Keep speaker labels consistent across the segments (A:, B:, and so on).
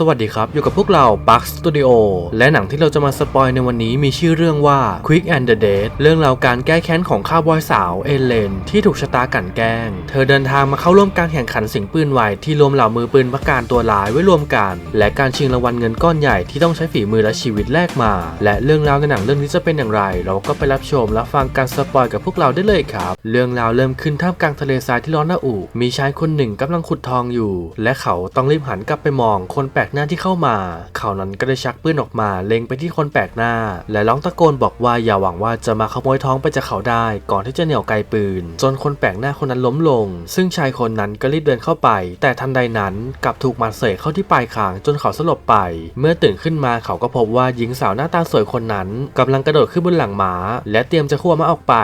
A: สวัสดีครับ อยู่กับพวกเรา Bug Studio และหนังที่เราจะมาสปอยในวันนี้มีชื่อเรื่องว่า Quick and the Dead เรื่องราวการแก้แค้นของข้าวบอยสาวเอเลน ที่ถูกชะตากันแกล้ง เธอเดินทางมาเข้าร่วมการแข่งขันสิงปืนไวที่รวมเหล่ามือปืนประการตัวร้ายไว้รวมกัน และการชิงรางวัลเงินก้อนใหญ่ที่ต้องใช้ฝีมือและชีวิตแลกมา และเรื่องราวในหนังเรื่องนี้จะเป็นอย่างไร เราก็ไปรับชมและฟังการสปอยกับพวกเราได้เลยครับ เรื่องราวเริ่มขึ้นท่ามกลางทะเลทรายที่ร้อนระอุ มีชายคนหนึ่งกำลังขุดทองอยู่ และเขาต้องรีบหันกลับไปมองคนแปลกหน้าที่เข้ามา เขานั้นก็ได้ชักปืนออกมาเล็งไปที่คนแปลกหน้า และร้องตะโกนบอกว่าอย่าหวังว่าจะมาขโมยท้องไปจากเขาได้ ก่อนที่จะเหนี่ยวไกลปืน จนคนแปลกหน้าคนนั้นล้มลง ซึ่งชายคนนั้นก็รีบเดินเข้าไป แต่ทันใดนั้นกลับถูกมันเสยเข้าที่ปลายคางจนเขาสลบไป เมื่อตื่นขึ้นมาเขาก็พบว่าหญิงสาวหน้าตาสวยคนนั้นกำลังกระโดดขึ้นบนหลังม้า และเตรียมจะขั้วม้าออกไป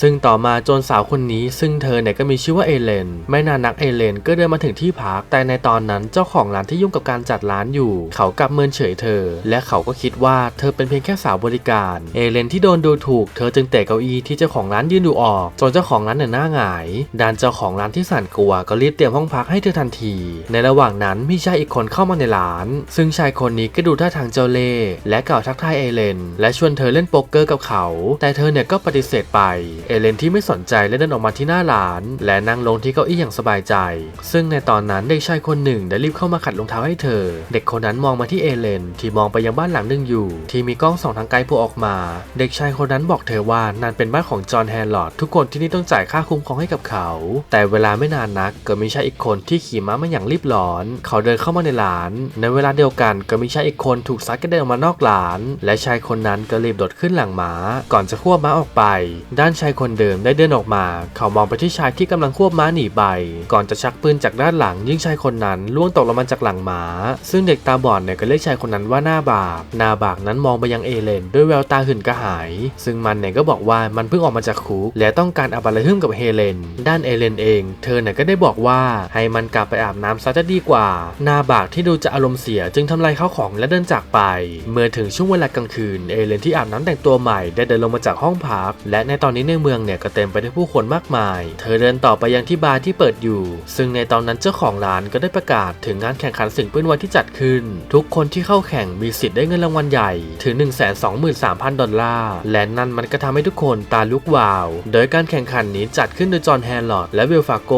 A: ซึ่งต่อมาโจรสาวคนนี้ ซึ่งเธอเนี่ยก็มีชื่อว่าเอเลน ไม่นานนักเอเลนก็เดินมาถึงที่พักแต่ในตอนนั้นเจ้าของร้านที่ยุ่งกับการจัดร้านอยู่ เขากลับเมินเฉยเธอ และเขาก็คิดว่าเธอเป็นเพียงแค่สาวบริการ เอเลนที่โดนดูถูก เธอจึงเตะเก้าอี้ที่เจ้าของร้านยืนดูออกจนเจ้าของร้านเนี่ยหน้าหงายด้านเจ้าของร้านที่สั่นกลัวก็รีบเตรียมห้องพักให้เธอทันที ในระหว่างนั้นมีชายอีกคนเข้ามาในร้าน ซึ่งชายคนนี้ก็ดูท่าทางเจ้าเล่และกล่าวทักทายเอเลน และชวนเธอเล่นโป๊กเกอร์กับเขา แต่เธอเนี่ยก็ปฏิเสธไป เอเลนที่ไม่สนใจและเดินออกมาที่หน้าร้าน และนั่งลงที่เก้าอี้อย่างสบายใจ ซึ่งในตอนนั้นเด็กชายคนหนึ่งได้รีบเข้ามาขัดรองเท้าให้เธอเด็กคนนั้นมองมาที่เอเลน ที่มองไปยังบ้านหลังหนึ่งอยู่ ที่มีกล้องส่องทางไกลผล่ออกมา เด็กชายคนนั้นบอกเธอว่านั่นเป็นบ้านของจอห์นแฮนลอดทุกคนที่นี่ต้องจ่ายค่าคุ้มครองให้กับเขา แต่เวลาไม่นานนักก็มีชายอีกคนที่ขี่ม้ามาอย่างรีบร้อน เขาเดินเข้ามาในร้าน ในเวลาเดียวกันก็มีชายอีกคนถูกซัดกระเด็นออกมานอกร้าน และชายคนนั้นก็รีบโดดขึ้นหลังม้า ก่อนจะควบม้าออกไป ด้านชายคนเดิมได้เดินออกมา เขามองไปที่ชายที่กำลังควบม้าหนีไป ก่อนจะชักปืนจากด้านหลังยิงชายคนนั้นล่วงตกลงมาจากหลังม้าซึ่งเด็กตาบอดเนี่ยก็เรียกชายคนนั้นว่าหน้าบากหน้าบากนั้นมองไปยังเอเลน ด้วยแววตาหื่นกระหาย ซึ่งมันเนี่ยก็บอกว่ามันเพิ่งออกมาจากคุกและต้องการอาบอะไรหึ่มกับเฮเลน ด้านเอเลนเอง เธอเนี่ยก็ได้บอกว่าให้มันกลับไปอาบน้ำซะจะดีกว่า หน้าบากที่ดูจะอารมณ์เสียจึงทำลายข้าวของและเดินจากไป เมื่อถึงช่วงเวลากลางคืนเอเลนที่อาบน้ำแต่งตัวใหม่ได้เดินลงมาจากห้องพักและในตอนนี้ในเมืองเนี่ยก็เต็มไปด้วยผู้คนมากมาย เธอเดินต่อไปยังที่บาร์ที่เปิดอยู่ ซึ่งในตอนนั้นเจ้าของร้านก็ได้ประกาศถึงงานแข่งขันสิ่งปืนไวที่จัดขึ้น ทุกคนที่เข้าแข่งมีสิทธิ์ได้เงินรางวัลใหญ่ถึง 123,000 ดอลลาร์ และนั่นมันก็ทำให้ทุกคนตาลุกวาว โดยการแข่งขันนี้จัดขึ้นโดยจอห์นแฮนลอดและวิลฟาโก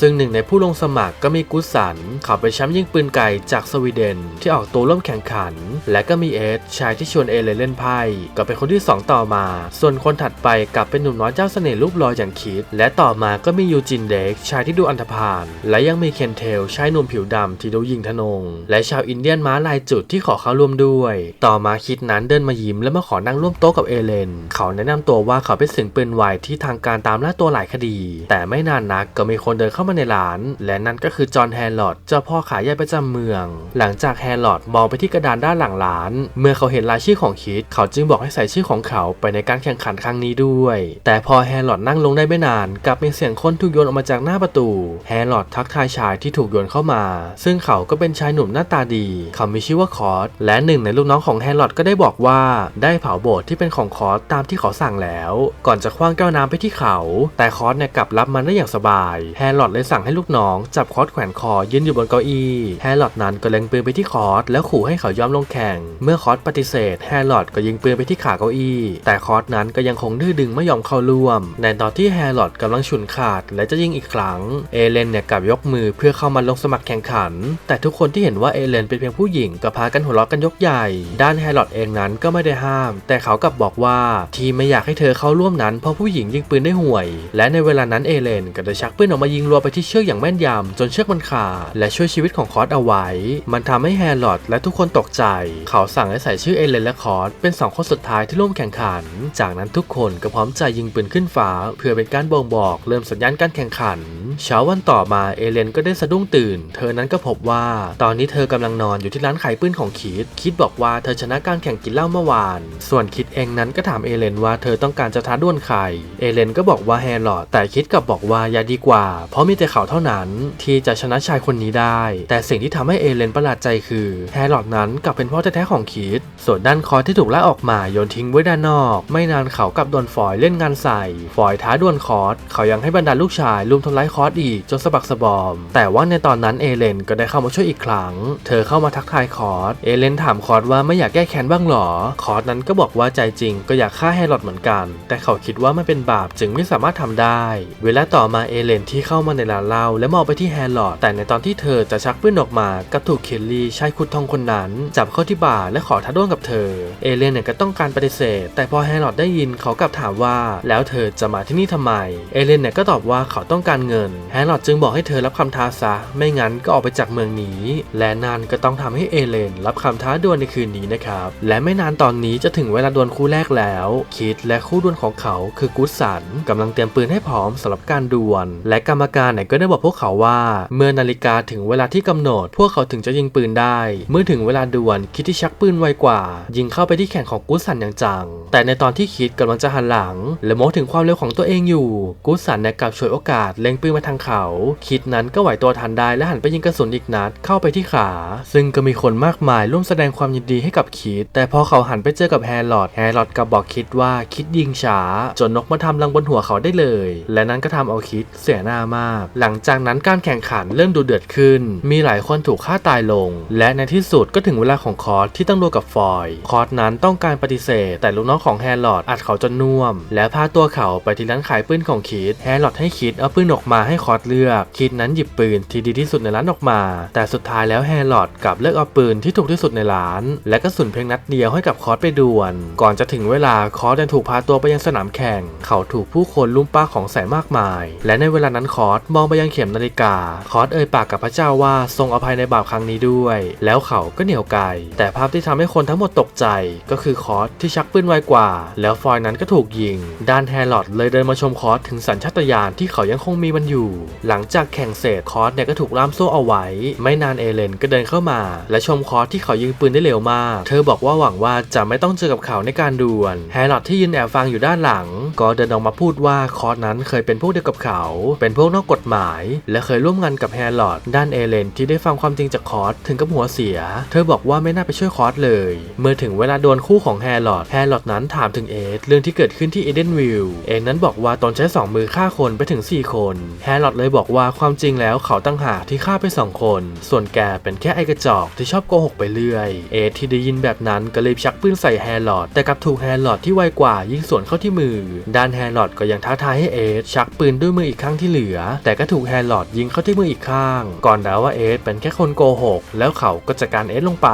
A: ซึ่งหนึ่งในผู้ลงสมัครก็มีกุสันเขาเป็นแชมป์ยิงปืนไกลจากสวีเดน ที่ออกตัวร่วมแข่งขัน และก็มีเอสชายที่ชวนเอเลเล่นไพ่ก็เป็นคนที่ 2 ต่อมา ส่วนคนถัดไปกลับเป็นหนุ่มน้อยเจ้าเสน่ห์รูปล่ออย่างคิด และต่อมาก็มียูจินเด็กชายที่ดูอันธพาลและยังมีเคนเทลชายหนุ่มผิวดำที่ดูยิงทะนงและชาวอินเดียนม้าลายจุดที่ขอเข้าร่วมด้วย ต่อมาคิดนั้นเดินมายิ้มและมาขอนั่งร่วมโต๊ะกับเอเลน เขาแนะนำตัวว่าเขาเป็นสิงปืนไวที่ทางการตามล่าตัวหลายคดี แต่ไม่นานนักก็มีคนเดินเข้ามาในร้าน และนั่นก็คือจอห์นแฮร์ลอดเจ้าพ่อขายใหญ่ประจำเมือง หลังจากแฮร์ลอดมองไปที่กระดานด้านหลังร้าน เมื่อเขาเห็นรายชื่อของคิด เขาจึงบอกให้ใส่ชื่อของเขาไปในการแข่งขันครั้งนี้ด้วย แต่พอแฮร์ลอดนั่งลงได้ไม่นานกลับมีเสียงคนถูกโยนออกมาจากหน้าประตู แฮร์ลอดทักทายชายที่ถูกโยนเข้ามา ซึ่งเขาก็เป็นชายหนุ่มหน้าตาดี เขามีชื่อว่าคอร์สและหนึ่งในลูกน้องของแฮร์ลอดก็ได้บอกว่าได้เผาโบสถ์ที่เป็นของคอร์สตามที่เขาสั่งแล้ว ก่อนจะคว้างแก้วน้ำไปที่เขา แต่คอร์สเนี่ยกลับรับมันได้อย่างสบาย แฮร์ลอดเลยสั่งให้ลูกน้องจับคอร์สแขวนคอยืนอยู่บนเก้าอี้แฮร์ลอดนั้นก็เล็งปืนไปที่คอร์สแล้วขู่ให้เขายอมลงแข่ง เมื่อคอร์สปฏิเสธ แฮร์ลอดก็ยิงปืนไปที่ขาเก้าอี้ แต่คอร์สนั้นก็ยังคงดื้อดึงไม่ยอมเข้าร่วม ในตอนที่แฮร์ลอดกำลังฉุนขาดและจะยิงอีกครั้ง เอเลนเนี่ยกลับยกมือเพื่อเข้ามาลงสมัครแข่งขัน แต่ทุกคนที่เห็นว่าเอเลนเป็นเพียงผู้หญิงก็พากันหัวเราะกันยกใหญ่ ด้านแฮร์ลอดเองนั้นก็ไม่ได้ห้าม แต่เขากลับบอกว่าที่ไม่อยากให้เธอเข้าร่วมนั้นเพราะผู้หญิงยิงปืนได้ห่วย และในเวลานั้นเอเลนก็ได้ชักปืนออกมายิงรัวไปที่เชือกอย่างแม่นยำจนเชือกมันขาดและช่วยชีวิตของคอร์สเอาไว้ มันทำให้แฮร์ลอดและทุกคนตกใจ เขาสั่งให้ใส่ชื่อเอเลนและคอร์สเป็นสองคนสุดท้ายที่ร่วมแข่งขัน จากนั้นทุกคนก็พร้อมใจยิงปืนขึ้นฟ้า เพื่อเป็นการบ่งบอกเริ่มสัญญาณการแข่งขัน เช้าวันต่อมาเอเลนก็ได้สะดุ้งตื่น เธอนั้นก็พบว่า ตอนนี้เธอธอกำลังนอนอยู่ที่ร้านขายปืนของคิด คิดบอกว่าเธอชนะการแข่งกินเหล้าเมื่อวาน ส่วนคิดเองนั้นก็ถามเอเลนว่าเธอต้องการจะท้าดวลใคร เอเลนก็บอกว่าแฮร์ลอดแต่คิดกลับบอกว่าอย่าดีกว่า เพราะมีแต่เขาเท่านั้นที่จะชนะชายคนนี้ได้ แต่สิ่งที่ทำให้เอเลนประหลาดใจคือแฮร์ลอดนั้นกลับเป็นพ่อแท้ๆของคิด ส่วนด้านคอที่ถูกไล่ออกมาโยนทิ้งไว้ด้านนอก ไม่นานเขากับโดนฟอยเล่นงานใส่ ฟอยท้าดวลคอร์สเขายังให้บรรดาลูกชายลุมทำร้ายคอร์สสอีกจนสะบักสะบอม แต่ว่าในตอนนั้นเอเลนก็ได้เข้ามาช่วยอีกครั้งเธอเข้ามาทักทายคอร์สเอเลนถามคอร์สว่าไม่อยากแก้แค้นบ้างหรอ คอร์สนั้นก็บอกว่าใจจริงก็อยากฆ่าแฮร์รอดเหมือนกัน แต่เขาคิดว่ามันเป็นบาปจึงไม่สามารถทำได้ เวลาต่อมาเอเลนที่เข้ามาในร้านเหล้าและมองไปที่แฮร์รอดแต่ในตอนที่เธอจะชักปืนออกมากับถูกเคลลี่ชายคุดทองคนนั้น จับเข้าที่บ่าและขอท้าดวลกับเธอ เอเลนเนี่ยก็ต้องการปฏิเสธ แต่พอแฮร์รอดได้ยินเขากลับถามว่า แล้วเธอจะมาที่นี่ทำไม เอเลนเนี่ยก็ตอบว่าเขาต้องการเงิน แฮร์รอดจึงบอกให้เธอรับคำท้าซะ ไม่งั้นก็ออกไปจากเมืองนี้ และนานก็ต้องทำให้เอเลนรับคำท้าดวลในคืนนี้นะครับ และไม่นานตอนนี้จะถึงเวลาดวลคู่แรกแล้ว คิดและคู่ดวลของเขาคือกูสันกำลังเตรียมปืนให้พร้อมสำหรับการดวล และกรรมการเนี่ยก็ได้บอกพวกเขาว่า เมื่อนาฬิกาถึงเวลาที่กำหนด พวกเขาถึงจะยิงปืนได้ เมื่อถึงเวลาดวลคิดที่ชักปืนไวกว่า ยิงเข้าไปที่แขนของกูสันอย่างจัง แต่ในตอนที่คิดกำลังจะหันหลัง และโม้ถึงความเร็วของตัวเองอยู่ กูสันเนี่ยกลับฉวยโอกาสเล็งปืนมาทางเขา คิดนั้นก็ไหวตัวทันได้และหันไปยิงกระสุนอีกนัดเข้าไปที่ขาซึ่งก็มีคนมากมายร่วมแสดงความยินดีให้กับคิด แต่พอเขาหันไปเจอกับแฮร์รอดแฮร์รอดกับบอกคิดว่าคิดยิงช้าจนนกมาทำรังบนหัวเขาได้เลย และนั้นก็ทำเอาคิดเสียหน้ามาก หลังจากนั้นการแข่งขันเริ่มดูเดือดขึ้น มีหลายคนถูกฆ่าตายลง และในที่สุดก็ถึงเวลาของคอร์สที่ต้องดวลกับฟอย คอร์สนั้นต้องการปฏิเสธ แต่ลูกน้องของแฮร์รอดอัดเขาจนน่วม และพาตัวเขาไปที่ร้านขายปืนของคิดแฮร์รอดให้คิดเอาปืนออกมาให้คอร์สเลือก คิดนั้นหยิบปืนที่ดีที่สุดในร้านออกมา แต่สุดท้ายแล้วแฮร์รอดกับเลือกเอาปืนที่ถูกที่สุดในร้าน และกระสุนเพียงนัดเดียวให้กับคอสไปดวล ก่อนจะถึงเวลาคอสยังถูกพาตัวไปยังสนามแข่ง เขาถูกผู้คนลุมป้าของใส่มากมาย และในเวลานั้นคอสมองไปยังเข็มนาฬิกา คอสเอ่ยปากกับพระเจ้าว่าทรงอภัยในบาปครั้งนี้ด้วย แล้วเขาก็เหนียวไกลแต่ภาพที่ทำให้คนทั้งหมดตกใจ ก็คือคอสที่ชักปืนไวกว่า แล้วฟอยนั้นก็ถูกยิง ด้านแฮร์รอดเลยเดินมาชมคอสถึงสัญชาตญาณที่เขายังคงมีมันอยู่ หลังจากแข่งเสร็จคอสเนี่ยก็ถูกล่ามโซ่เอาไว้ ไม่นานเอเลนก็เดินเข้ามา และชมคอร์สที่เขายิงปืนได้เร็วมาก เธอบอกว่าหวังว่าจะไม่ต้องเจอกับเขาในการดวลแฮร์รอดที่ยืนแอบฟังอยู่ด้านหลัง ก็เดินออกมาพูดว่าคอร์สนั้นเคยเป็นพวกเดียวกับเขา เป็นพวกนอกกฎหมาย และเคยร่วมงานกับแฮร์รอดด้านเอเลนที่ได้ฟังความจริงจากคอร์สถึงกับหัวเสีย เธอบอกว่าไม่น่าไปช่วยคอร์สเลย เมื่อถึงเวลาดวลคู่ของแฮร์รอดแฮร์รอดนั้นถามถึงเอสเรื่องที่เกิดขึ้นที่เอเดนวิลเอสนั้นบอกว่าตนใช้สองมือฆ่าคนไปถึง 4 คน แฮร์รอดเลยบอกว่าความจริงแล้วเขาตั้งหากที่ฆ่าไป 2 คน ส่วนแกเป็นแค่ไอกระจอกที่ชอบโกหกไปเรื่อย เอสที่ได้ยินแบบนั้นก็เลยชักปืนใส่แฮร์รอดแต่กลับถูกแฮร์รอดที่ไวกว่ายิงสวนเข้าที่มือ ด้านแฮร์รอดก็ยังท้าทายให้เอสชักปืนด้วยมืออีกข้างที่เหลือ แต่ก็ถูกแฮร์รอดยิงเข้าที่มืออีกข้าง ก่อนเดาว่าเอสเป็นแค่คนโกหกแล้วเขาก็จัดการเอสลงไป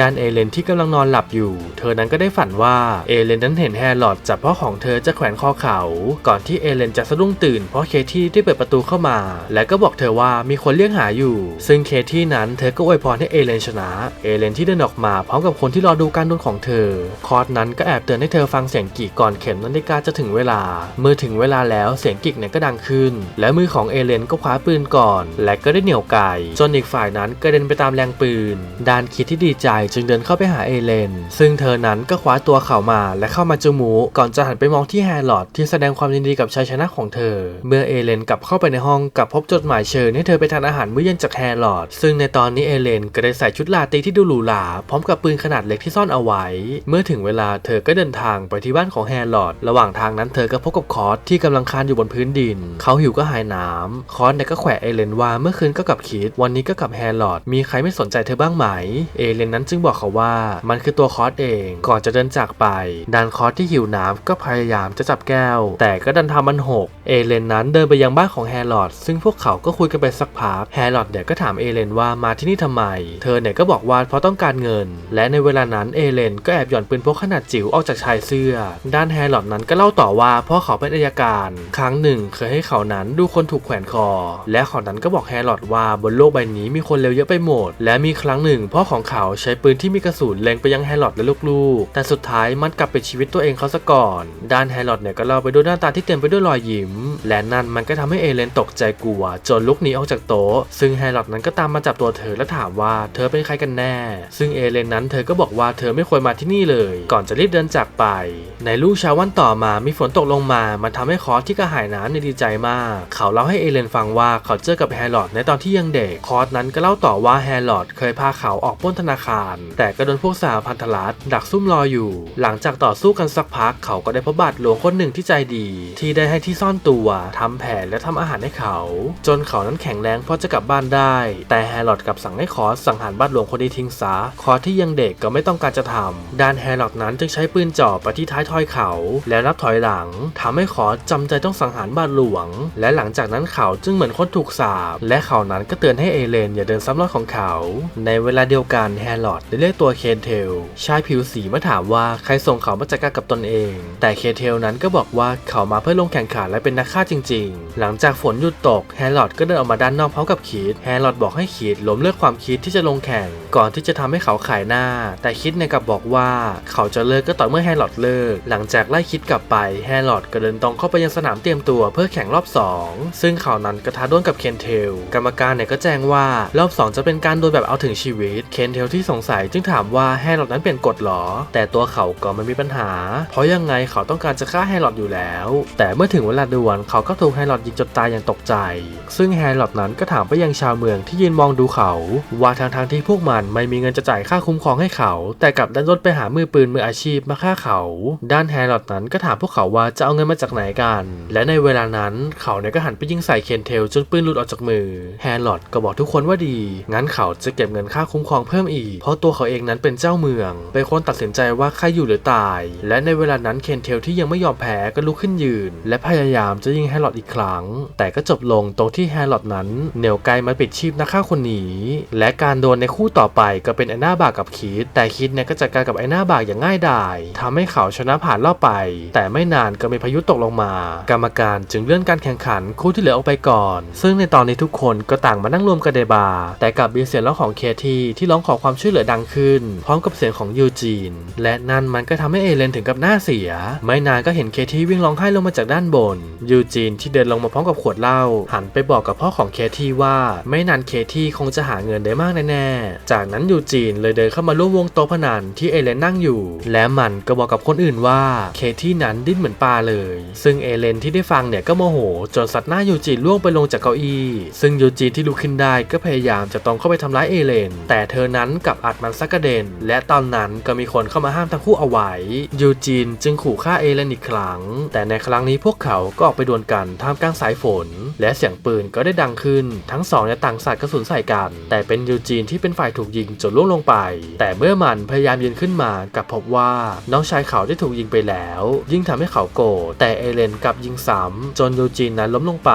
A: ด้านเอเลนที่กำลังนอนหลับอยู่ เธอนั้นก็ได้ฝันว่าเอเลนนั้นเห็นแฮร์รอดจับพ่อของเธอจะแขวนคอเขา ก่อนที่เอเลนจะสะดุ้งตื่นเพราะเคที่ได้เปิดประตูเข้ามา และก็บอกเธอว่ามีคนเรียกหาอยู่ ซึ่งเคที่นั้นเธอก็อวยพรให้เอเลนชนะ เอเลนที่เดินออกมาพร้อมกับคนที่รอดูการดวลของเธอ คอร์สนั้นก็แอบเตือนให้เธอฟังเสียงกีกก่อนเข็มนาฬิกาจะถึงเวลา เมื่อถึงเวลาแล้วเสียงกิกเนี่ยก็ดังขึ้น และมือของเอเลนก็คว้าปืนก่อน และก็ได้เหนี่ยวไกจนอีกฝ่ายนั้นกระเด็นไปตามแรงปืน ดานคิดที่ดีใจจึงเดินเข้าไปหาเอเลน ซึ่งเธอนั้นก็คว้าตัวเขามาและเข้ามาจูมู ก่อนจะหันไปมองที่แฮร์รอดที่แสดงความยินดีกับชัยชนะของเธอ เมื่อเอเลนกลับเข้าไปในห้องกับพบจดหมายเชิญให้เธอไปทานอาหารมื้อเย็นจากแฮร์รอดซึ่งในตอนนี้เอเลนก็ได้ใส่ชุดลาตีที่ดูหรูหราพร้อมกับปืนขนาดเล็กที่ซ่อนเอาไว้ เมื่อถึงเวลาเธอก็เดินทางไปที่บ้านของแฮร์รอดระหว่างทางนั้นเธอก็พบกับคอสที่กำลังคานอยู่บนพื้นดิน เขาหิวก็หายน้ำคอสเนี่ยก็แขวะเอเลนว่าเมื่อคืนก็กับคิด วันนี้ก็กับแฮร์รอดมีใครไม่สนใจเธอบ้างไหม เอเลนนั้นจึงบอกเขาว่า มันคือตัวคอสเองก่อนจะเดินจากไปดันคอสที่หิวน้ำก็พยายามจะจับแก้ว แต่ก็ดันทำมันหกเอเลนนั้นเดินไปยังบ้านของแฮร์รอดซึ่งพวกเขาก็คุยกันไปสักพักแฮร์รอดเนี่ยก็ถามเอเลนว่ามาที่นี่ทำไม เธอเนี่ยก็บอกว่าเพราะต้องการเงิน และในเวลานั้นเอเลนก็แอบหย่อนปืนพกขนาดจิ๋วออกจากชายเสื้อ ด้านแฮร์รอดนั้นก็เล่าต่อว่าเพราะเขาเป็นอายการ ครั้งหนึ่งเคยให้เขานั้นดูคนถูกแขวนคอ และเขานั้นก็บอกแฮร์รอดว่าบนโลกใบนี้มีคนเลวเยอะไปหมด และมีครั้งหนึ่งพ่อของเขาใช้ปืนที่มีกระสุนเล็งไปยังแฮร์รอดและลูกๆ แต่สุดท้ายมันกลับเป็นชีวิตตัวเองเขาซะก่อน ด้านแฮร์รอดเนี่ยก็เล่าไปด้วยหน้าตาที่เต็มไปด้วยรอยยิ้ม และนั่นมันก็ทำให้เอเลนตกใจกลัว จนลุกหนีออกจากโต๊ะซึ่งแฮร์รอดนั้นก็ตามมาจับตัวเธอและถามว่าเธอเป็นใครกันแน่ ซึ่งเอเลนนั้นเธอก็บอกว่าเธอไม่ควรมาที่นี่เลย ก่อนจะรีบเดินจากไป ในลูกเช้าวันต่อมามีฝนตกลงมา มันทำให้คอสที่กระหายน้ำในดีใจมาก เขาเล่าให้เอเลนฟังว่าเขาเจอกับแฮร์รอดในตอนที่ยังเด็ก คอสนั้นก็เล่าต่อว่าแฮร์รอดเคยพาเขาออกปล้นธนาคาร แต่ก็โดนพวกสหพันธรัฐดักซุ่มรออยู่ หลังจากต่อสู้กันสักพัก เขาก็ได้พบบาทหลวงคนหนึ่งที่ใจดี ที่ได้ให้ที่ซ่อนตัวทำแผนและทำอาหารให้เขา จนเขานั้นแข็งแรงพอจะกลับบ้านได้ แต่แฮร์รอดกลับสั่งให้คอสสังหารบานหลวงคนนี้ทิ้งซะคอที่ยังเด็กก็ไม่ต้องการจะทำดานแฮร์รอดนั้นจึงใช้ปืนจ่อไปที่ท้ายทอยเขา แล้วนับถอยหลังทำให้คอสจำใจต้องสังหารบานหลวง และหลังจากนั้นเขาจึงเหมือนคนถูกสาปและเขานั้นก็เตือนให้เอเลนอย่าเดินซ้ำรอยของเขา ในเวลาเดียวกันแฮร์รอดได้เรียกตัวเคนเทลชายผิวสีมาถามว่าใครส่งเขามาจัดการกับตนเอง แต่เคนเทลนั้นก็บอกว่าเขามาเพื่อลงแข่งขันและเป็นนักฆ่าจริง ๆ หลังจากฝนหยุดตกแฮร์รอดก็เดินออกมาด้านนอกพร้อมกับคีดแฮร์รอดบอกให้คีดล้มเลิกความคิดที่จะลงแข่ง ก่อนที่จะทำให้เขาขายหน้า แต่คิดเนี่ยกลับบอกว่าเขาจะเลิกก็ต่อเมื่อแฮร์รอดเลิก หลังจากไล่คิดกลับไปแฮร์รอดก็เดินตรงเข้าไปยังสนามเตรียมตัวเพื่อแข่งรอบ 2 ซึ่งเขานั้นกระทาด้วลกับเคนเทลกรรมการเนี่ยก็แจ้งว่ารอบ 2 จะเป็นการโดนแบบเอาถึงชีวิต เคนเทลที่สงสัยจึงถามว่าแฮร์รอดนั้นเปลี่ยนกฎหรอ แต่ตัวเขาก็ไม่มีปัญหา เพราะยังไงเขาต้องการจะฆ่าแฮร์รอดอยู่แล้ว แต่เมื่อถึงเวลาดวลเขาก็ถูกแฮร์รอดยิงจนตายอย่างตกใจ ซึ่งแฮร์รอดนั้นก็ถามไปยังชาวเมืองที่ยืนมองดูเขาว่าทางทางที่พวกมันไม่มีเงินจะจ่ายค่าคุ้มครองให้เขา แต่กลับดันรถไปหามือปืนมืออาชีพมาฆ่าเขา ด้านแฮร์รอดนั้นก็ถามพวกเขาว่าจะเอาเงินมาจากไหนกัน และในเวลานั้นเขาเนี่ยก็หันไปยิงใส่เคนเทลจนปืนหลุดออกจากมือ แฮร์รอดก็บอกทุกคนว่าดี งั้นเขาจะเก็บเงินค่าคุ้มครองเพิ่มอีก เพราะตัวเขาเองนั้นเป็นเจ้าเมือง เป็นคนตัดสินใจว่าใครอยู่หรือตาย และในเวลานั้นเคนเทลที่ยังไม่ยอมแพ้ก็ลุกขึ้นยืน และพยายามจะยิงแฮร์รอดอีกครั้ง แต่ก็จบลงตรงที่แฮร์รอดนั้นเหนียวไกลมาปิดชีพนักฆ่าคนนี้และการโดนในคู่ต่อไปก็เป็นไอหน้าบากกับคิด แต่คิดเนี่ยก็จัดการกับไอหน้าบากอย่างง่ายดายทำให้เขาชนะผ่านรอบไป แต่ไม่นานก็มีพายุตกลงมา กรรมการจึงเลื่อนการแข่งขันคู่ที่เหลือออกไปก่อน ซึ่งในตอนนี้ทุกคนก็ต่างมานั่งรวมกันในบาร์แต่กลับมีเสียงร้องของเคที่ที่ร้องขอความช่วยเหลือดังขึ้น พร้อมกับเสียงของยูจีน และนั่นมันก็ทำให้เอเลนถึงกับหน้าเสีย ไม่นานก็เห็นเคที่วิ่งร้องไห้ลงมาจากด้านบน ยูจีนที่เดินลงมาพร้อมกับขวดเหล้าหันไปบอกกับพ่อของเคที่ว่า ไม่นานเคที่คงจะหาเงินได้มากแน่ๆ จากนั้นยูจีนเลยเดินเข้ามาร่วมวงโต๊ะพนันที่เอเลนนั่งอยู่ และมันก็บอกกับคนอื่นว่าเคที่นั้นดิ้นเหมือนปลาเลย ซึ่งเอเลนที่ได้ฟังเนี่ยก็โมโห จนสัตว์หน้ายูจีนล่วงไปลงจากเก้าอี้ซึ่งยูจีนที่ลุกขึ้นได้ก็พยายามจะตรงเข้าไปทำร้ายเอเลน แต่เธอนั้นกับอัดมันซักกระเด็น และตอนนั้นก็มีคนเข้ามาห้ามทั้งคู่เอาไว้ยูจีนจึงขู่ฆ่าเอเลนอีกครั้ง แต่ในครั้งนี้พวกเขาก็ออกไปดวลกันท่ามกลางสายฝน และเสียงปืนก็ได้ดังขึ้น ทั้งสองเนี่ยต่างสาดกระสุนใส่กันแต่เป็นยูจีนที่เป็นฝ่ายถูกยิงจนล่วงลงไป แต่เมื่อมันพยายามยืนขึ้นมากับพบว่าน้องชายเขาได้ถูกยิงไปแล้ว ยิ่งทำให้เขาโกรธแต่เอเลนกลับยิงซ้ำจนยูจีนนั้นล้มลงไป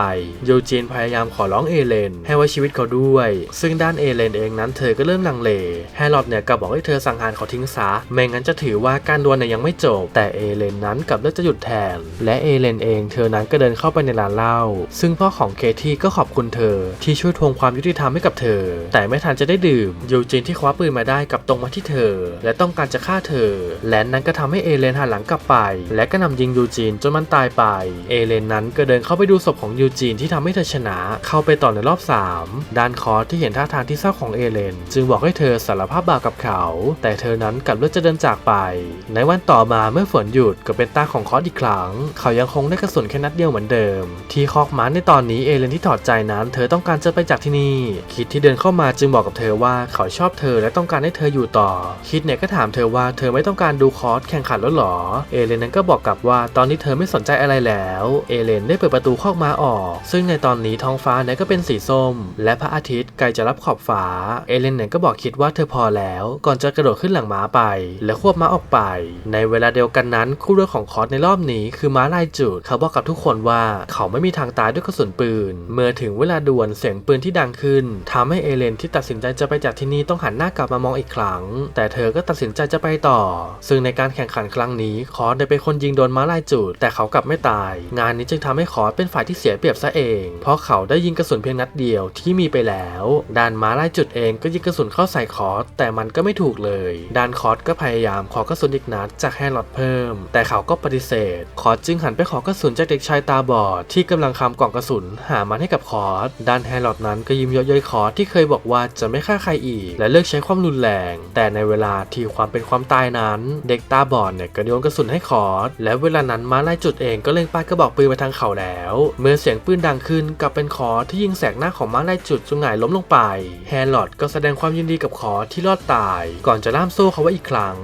A: ยูจีนพยายามขอร้องเอเลน ให้ไว้ชีวิตเขาด้วย ซึ่งด้านเอเลนเองนั้นเธอก็เริ่มลังเลแฮร์รอดเนี่ยกลับบอกให้เธอสังหารเขาทิ้งซะไม่งั้นจะถือว่าการดวลเนี่ยยังไม่จบ แต่เอเลนนั้นกลับเลือกจะหยุดแทน และเอเลนเองเธอนั้นก็เดินเข้าไปในร้านเหล้าซึ่งพ่อของเคที่ก็ขอบคุณเธอที่ช่วยทวงความยุติธรรมให้กับเธอแต่ไม่ทันจะได้ดื่ม ยูจีนที่คว้าปืนมาได้กับตรงมาที่เธอ และต้องการจะฆ่าเธอ และนั้นก็ทำให้เอเลนหันหลังกลับไป และก็นำยิงยูจีนจนมันตายไป เอเลนนั้นก็เดินเข้าไปดูศพของยูจีนที่ทำให้เธอชนะ เข้าไปต่อในรอบ 3 ด้านคอร์ที่เห็นท่าทางที่เศร้าของเอเลน จึงบอกให้เธอสารภาพบาปกับเขา แต่เธอนั้นกลับเลือกจะเดินจากไป ในวันต่อมาเมื่อฝนหยุดก็เป็นตาของคอร์อีกครั้ง เขายังคงได้กระสุนแค่นัดเดียวเหมือนเดิม ที่คอกม้าในตอนนี้เอเลนที่ถอดใจนั้น เธอต้องการจะไปจากที่นี่ คิดที่เดินเข้ามาจึงบอกกับเธอว่าเขาชอบเธอและต้องการให้เธออยู่ต่อ คิดเนี่ยก็ถามเธอว่าเธอไม่ต้องการดูคอร์สแข่งขันแล้วหรอ เอเลนนั้นก็บอกกลับว่าตอนนี้เธอไม่สนใจอะไรแล้ว เอเลนได้เปิดประตูคอกมาออก ซึ่งในตอนนี้ท้องฟ้าเนี่ยก็เป็นสีส้ม และพระอาทิตย์ใกล้จะรับขอบฟ้า เอเลนเนี่ยก็บอกคิดว่าเธอพอแล้ว ก่อนจะกระโดดขึ้นหลังม้าไป และควบม้าออกไป ในเวลาเดียวกันนั้นคู่เรือของคอร์สในรอบนี้คือม้าลายจุด เขาบอกกับทุกคนว่าเขาไม่มีทางตายด้วยกระสุนปืน เมื่อถึงเวลาดวลเสียงปืนที่ดังขึ้นทำให้เอเลนที่ตัดสินใจจะไปจากที่นี่ต้องหันหน้ากลับมามองอีกครั้ง แต่เธอก็ตัดสินใจจะไปต่อ ซึ่งในการแข่งขันครั้งนี้คอร์สได้เป็นคนยิงโดนม้าลายจุด แต่เขากลับไม่ตาย งานนี้จึงทำให้คอร์สเป็นฝ่ายที่เสียเปรียบซะเอง เพราะเขาได้ยิงกระสุนเพียงนัดเดียวที่มีไปแล้วด้านม้าลายจุดเองก็ยิงกระสุนเข้าใส่คอร์สแต่มันก็ไม่ถูกเลยด้านคอร์สก็พยายามขอกระสุนอีกนัดจากแฮร์รอดเพิ่ม แต่เขาก็ปฏิเสธ คอร์สจึงหันไปขอกระสุนจากเด็กชายตาบอดที่กำลังคำกล่องกระสุน หามันให้กับคอร์สด้านแฮร์รอดนั้นก็ยิ้มเยอยๆคอสที่เคยบอกอกว่าจะไม่ฆ่าใครอีก และเลิกใช้ความรุนแรง แต่ในเวลาที่ความเป็นความตายนั้น เด็กตาบอดเนี่ยก็โยนกระสุนให้คอร์สและเวลานั้นม้าลายจุดเองก็เล็งปลายกระบอกปืนไปทางเขาแล้ว เมื่อเสียงปืนดังขึ้นกลับเป็นคอร์สที่ยิงแสกหน้าของม้าลายจุดจนหงายล้มลงไป แฮร์รอดก็แสดงความยินดีกับคอร์สที่รอดตาย ก่อนจะล่ามโซ่เขาไว้อีกครั้ง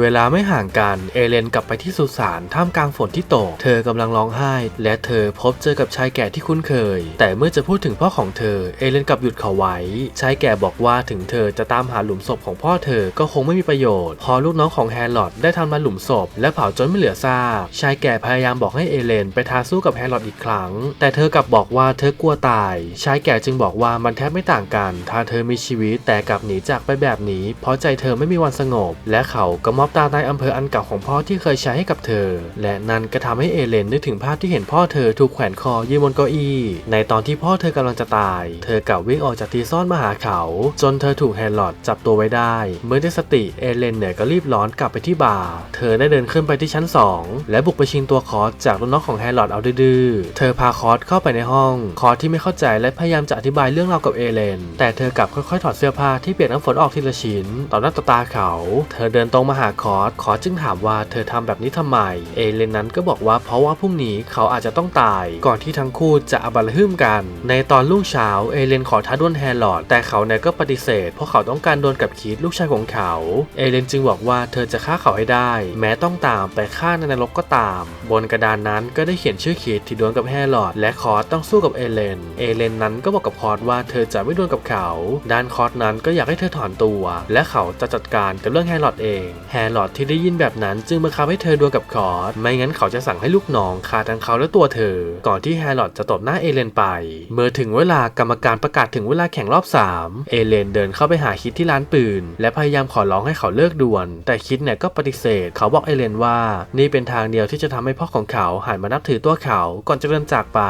A: เวลาไม่ห่างกัน เอเลนกลับไปที่สุสานท่ามกลางฝนที่ตก เธอกำลังร้องไห้ และเธอพบเจอกับชายแก่ที่คุ้นเคย แต่เมื่อจะพูดถึงพ่อของเธอ เอเลนกลับหยุดเขาไว้ ชายแก่บอกว่าถึงเธอจะตามหาหลุมศพของพ่อเธอก็คงไม่มีประโยชน์ พอลูกน้องของแฮร์ลอดได้ทำลาหลุมศพ และเผาจนไม่เหลือซากชายแก่พยายามบอกให้เอเลนไปท้าสู้กับแฮร์ลอดอีกครั้ง แต่เธอกลับบอกว่าเธอกลัวตาย ชายแก่จึงบอกว่ามันแทบไม่ต่างกัน ถ้าเธอมีชีวิตแต่กลับหนีจากไปแบบนี้ เพราะใจเธอไม่มีวันสงบ และเขาก็มอบตาในอำเภออันเก่าของพ่อที่เคยใช้ให้กับเธอ และนั่นก็ทำให้เอเลนนึกถึงภาพที่เห็นพ่อเธอถูกแขวนคอยืนบนเก้าอี้ ในตอนที่พ่อเธอกำลังจะตาย เธอกลับวิ่งออกจากที่ซ่อนมาหาเขา จนเธอถูกแฮร์ลอดจับตัวไว้ได้ เมื่อได้สติเอเลนเนี่ยก็รีบร้อนกลับไปที่บาร์เธอได้เดินขึ้นไปที่ชั้น 2 และบุกไปชิงตัวคอสจากลูกน้องของแฮร์ลอดเอาดื้อเธอพาคอสเข้าไปในห้อง คอสที่ไม่เข้าใจและพยายามจะอธิบายเรื่องราวกับเอเลนแต่เธอกลับค่อยๆถอดเสื้อผ้าที่เปียกน้ำฝนออกทีละชิ้น ต่อหน้าต่อตาเขา เธอเดินตรงมาหาคอสคอสจึงถามว่าเธอทำแบบนี้ทำไม เอเลนนั้นก็บอกว่าเพราะว่าพรุ่งนี้เขาอาจจะต้องตาย ก่อนที่ทั้งคู่จะอบัลฮึมกัน ในตอนรุ่งเช้าเอเลนขอท้าดวลแฮร์ลอดแต่เขาเนี่ยก็ปฏิเสธ เพราะเขาต้องการดวลกับคีดลูกชายของเขา เอเลนจึงบอกว่าเธอจะฆ่าเขาให้ได้ แม้ต้องตามไปฆ่าในนรกก็ตาม บนกระดานนั้นก็ได้เขียนชื่อคีดที่ดวลกับแฮร์ลอดและคอสต้องสู้กับเอเลน เอเลนนั้นก็บอกกับคอสว่าเธอจะไม่ดวลกับเขา ด้านคอสนั้นก็อยากให้เธอถอนตัว และเขาจะจัดการกับเรื่องแฮร์ลอดเองร์ลอดที่ได้ยินแบบนั้นจึงบังคับให้เธอดวลกับคอร์สไม่งั้นเขาจะสั่งให้ลูกน้องฆ่าทั้งเขาและตัวเธอ ก่อนที่แฮร์ลอดจะตบหน้าเอเลนไป เมื่อถึงเวลากรรมการประกาศถึงเวลาแข่งรอบ 3 เอเลนเดินเข้าไปหาคิดที่ร้านปืน และพยายามขอร้องให้เขาเลิกดวลแต่คิดเนี่ยก็ปฏิเสธ เขาบอกเอเลนว่านี่เป็นทางเดียวที่จะทำให้พ่อของเขาหันมานับถือตัวเขาก่อนจะเดินจากไป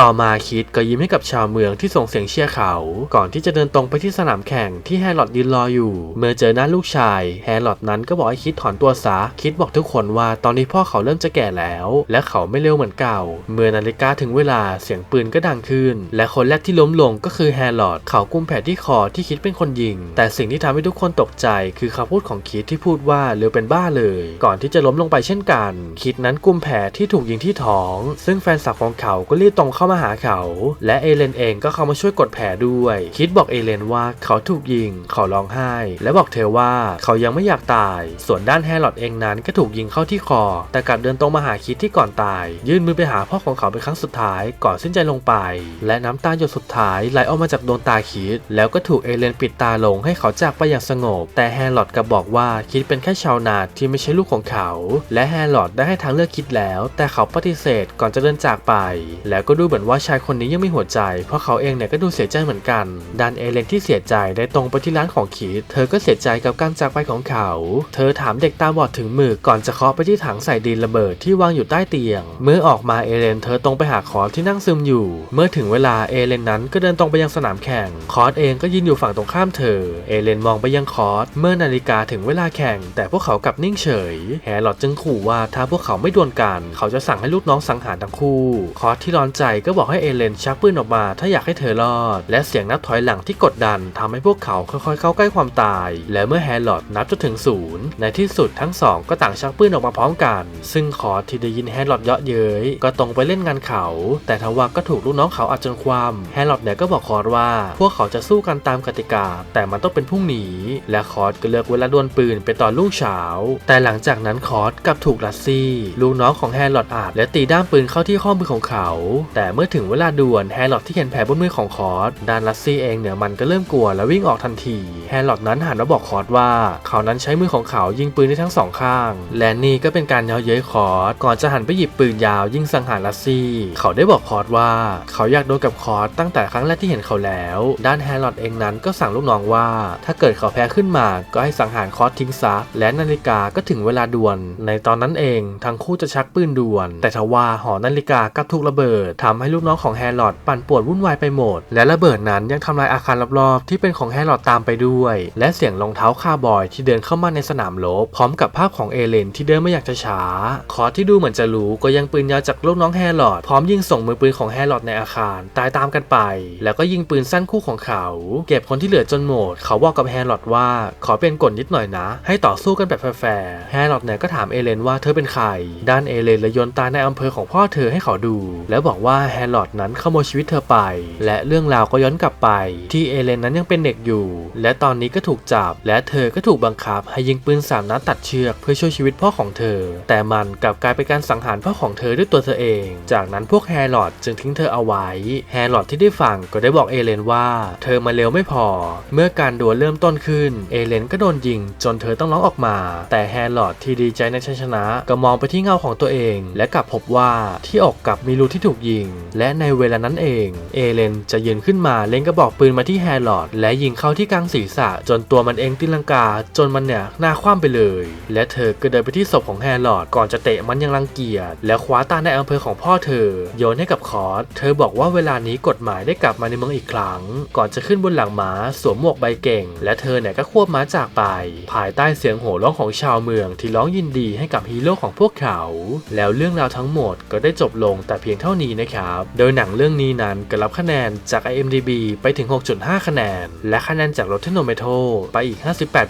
A: ต่อมาคิดก็ยิ้มให้กับชาวเมืองที่ส่งเสียงเชียร์เขา ก่อนที่จะเดินตรงไปที่สนามแข่งที่แฮร์ลอดยืนรออยู่ เมื่อเจอหน้าลูกชายแฮร์ลอดนั้นก็บอกให้คิดถอนตัวซะคิดบอกทุกคนว่าตอนนี้พ่อเขาเริ่มจะแก่แล้ว และเขาไม่เร็วเหมือนเก่า เมื่อนาฬิกาถึงเวลาเสียงปืนก็ดังขึ้น และคนแรกที่ล้มลงก็คือแฮร์ลอดเขากุมแผลที่คอที่คิดเป็นคนยิง แต่สิ่งที่ทำให้ทุกคนตกใจ คือคำพูดของคิดที่พูดว่าเร็วเป็นบ้าเลย ก่อนที่จะล้มลงไปเช่นกัน คิดนั้นกุมแผลที่ถูกยิงที่ท้อง ซึ่งแฟนสาวของเขาก็รีบตรงเข้ามาหาเขา และเอเลนเองก็เข้ามาช่วยกดแผลด้วย คิดบอกเอเลนว่าเขาถูกยิง เขาร้องไห้ และบอกเธอว่าเขายังไม่อยากตายส่วนด้านแฮร์ลอดเองนั้นก็ถูกยิงเข้าที่คอ แต่กลับเดินตรงมาหาคิดที่ก่อนตาย ยื่นมือไปหาพ่อของเขาเป็นครั้งสุดท้ายก่อนสิ้นใจลงไป และน้ำตาหยดสุดท้ายไหลออกมาจากดวงตาคิด แล้วก็ถูกเอเลนปิดตาลงให้เขาจากไปอย่างสงบ แต่แฮร์ลอดกลับบอกว่าคิดเป็นแค่ชาวนาที่ไม่ใช่ลูกของเขา และแฮร์ลอดได้ให้ทางเลือกคิดแล้ว แต่เขาปฏิเสธก่อนจะเดินจากไป แล้วก็ดูเหมือนว่าชายคนนี้ยังไม่หัวใจ เพราะเขาเองเนี่ยก็ดูเสียใจเหมือนกันด้านเอเลนที่เสียใจได้ตรงไปที่ร้านของคิด เธอก็เสียใจกับการจากไปของเขา เธออถามเด็กตาบอดถึงมือก่อนจะเคาะไปที่ถังใส่ดินระเบิดที่วางอยู่ใต้เตียง เมื่อออกมาเอเลนเธอตรงไปหาคอร์สที่นั่งซึมอยู่ เมื่อถึงเวลาเอเลนนั้นก็เดินตรงไปยังสนามแข่ง คอร์สเองก็ยืนอยู่ฝั่งตรงข้ามเธอ เอเลนมองไปยังคอร์สเมื่อนาฬิกาถึงเวลาแข่ง แต่พวกเขากลับนิ่งเฉย แฮร์ลอดจึงขู่ว่าถ้าพวกเขาไม่ดวลกัน เขาจะสั่งให้ลูกน้องสังหารทั้งคู่ คอร์สที่ร้อนใจก็บอกให้เอเลนชักปืนออกมา ถ้าอยากให้เธอรอด และเสียงนับถอยหลังที่กดดันทำให้พวกเขาค่อยๆเข้าใกล้ความตาย และเมื่อแฮร์ลอดนับจนถึงศูนย์ในที่สุดทั้งสองก็ต่างชักปืนออกมาพร้อมกัน ซึ่งคอร์ที่ได้ยินแฮร์ลอดเยาะเย้ยก็ตรงไปเล่นงานเขา แต่ทว่าก็ถูกลูกน้องเขาอัดจนความแฮร์ลอดเนี่ยก็บอกคอร์สว่า พวกเขาจะสู้กันตามกติกา แต่มันต้องเป็นพรุ่งนี้และคอร์สก็เลือกเวลาดวลปืนเป็นตอนรุ่งเช้าแต่หลังจากนั้นคอร์สกลับถูกลัสซี่ลูกน้องของแฮร์ลอดอาบและตีด้ามปืนเข้าที่ข้อมือของเขา แต่เมื่อถึงเวลาดวลแฮร์ลอดที่เห็นแผลบนมือของคอร์สด้านลัสซี่เองเนี่ยมันก็เริ่มกลัวและวิ่งออกทันทีแฮร์ลอดนั้นหันมาบอกคอร์ว่าเขานั้นใช้มือของเขายิงปืนได้ทั้งสองข้าง และนี่ก็เป็นการเย้าเย้ยคอร์สก่อนจะหันไปหยิบปืนยาวยิงสังหารลัสซี่ เขาได้บอกคอร์สว่า เขาอยากโดนกับคอร์สตั้งแต่ครั้งแรกที่เห็นเขาแล้ว ด้านแฮร์ลอดเองนั้นก็สั่งลูกน้องว่า ถ้าเกิดเขาแพ้ขึ้นมาก็ให้สังหารคอร์สทิ้งซะและนาฬิกาก็ถึงเวลาด่วลในตอนนั้นเองทั้งคู่จะชักปืนด่วลแต่ทว่าหอนาฬิกากับถูกระเบิดทำให้ลูกน้องของแฮร์ลอดปั่นป่วนวุ่นวายไปหมด และระเบิดนั้นยังทำลายอาคารรอบๆ ที่เป็นของแฮร์ลอดตามไปด้วย และเสียงรองเท้าคาร์บอยที่เดินเข้ามาในสนามรบพร้อมกับภาพของเอเลนที่เดินไม่อยากจะช้า คอร์ที่ดูเหมือนจะรู้ก็ยังปืนยาวจากลูกน้องแฮร์ลอดพร้อมยิงส่งมือปืนของแฮร์ลอดในอาคารตายตามกันไป แล้วก็ยิงปืนสั้นคู่ของเขา เก็บคนที่เหลือจนหมด เขาบอกกับแฮร์ลอดว่าขอเป็นกฎนิดหน่อยนะ ให้ต่อสู้กันแบบแฟร์แฮร์ลอดเนี่ยก็ถามเอเลนว่าเธอเป็นใคร ด้านเอเลนเลยโยนตาในอำเภอของพ่อเธอให้เขาดู แล้วบอกว่าแฮร์ลอดนั้นขโมยชีวิตเธอไป และเรื่องราวก็ย้อนกลับไป ที่เอเลนนั้นยังเป็นเด็กอยู่ และตอนนี้ก็ถูกจับ และเธอก็ถูกบังคับให้ยิงปืนสามนัดตัดเชือกเพื่อช่วยชีวิตพ่อของเธอ แต่มันกลับกลายเป็นการสังหารพ่อของเธอด้วยตัวเธอเอง จากนั้นพวกแฮร์รอดจึงทิ้งเธอเอาไว้ แฮร์รอดที่ได้ฟังก็ได้บอกเอเลนว่า เธอมาเร็วไม่พอ เมื่อการดวลเริ่มต้นขึ้น เอเลนก็โดนยิงจนเธอต้องร้องออกมา แต่แฮร์รอดที่ดีใจในชัยชนะก็มองไปที่เงาของตัวเอง และกลับพบว่าที่อกกลับมีรูที่ถูกยิง และในเวลานั้นเอง เอเลนจะยืนขึ้นมาเล็งกระบอกปืนมาที่แฮร์รอดและยิงเข้าที่กลางศีรษะ จนตัวมันเองตีลังกาจนมันเนี่ยหน้าคว่ำไปเลย และเธอก็เดินไปที่ศพของแฮร์รอดก่อนจะเตะมันยังรังเกียจและคว้าตาในอำเภอของพ่อเธอ โยนให้กับคอร์สเธอบอกว่าเวลานี้กฎหมายได้กลับมาในเมืองอีกครั้ง ก่อนจะขึ้นบนหลังม้าสวมหมวกใบเก่ง และเธอเนี่ยก็ควบม้าจากไป ภายใต้เสียงโห่ร้องของชาวเมืองที่ร้องยินดีให้กับฮีโร่ของพวกเขา แล้วเรื่องราวทั้งหมดก็ได้จบลงแต่เพียงเท่านี้นะครับ โดยหนังเรื่องนี้นั้นก็รับคะแนนจาก IMDb ไปถึง 6.5 คะแนน และคะแนนจาก Rotten Tomato ไปอีก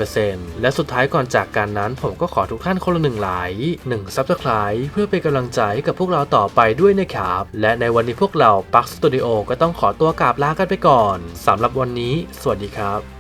A: 58%และสุดท้ายก่อนจากการนั้นผมก็ขอทุกท่านคนละหนึ่งไลค์หนึ่งซับสไครต์เพื่อเป็นกำลังใจให้กับพวกเราต่อไปด้วยนะครับ และในวันนี้พวกเราปักสตูดิโอก็ต้องขอตัวกราบลากันไปก่อนสำหรับวันนี้ สวัสดีครับ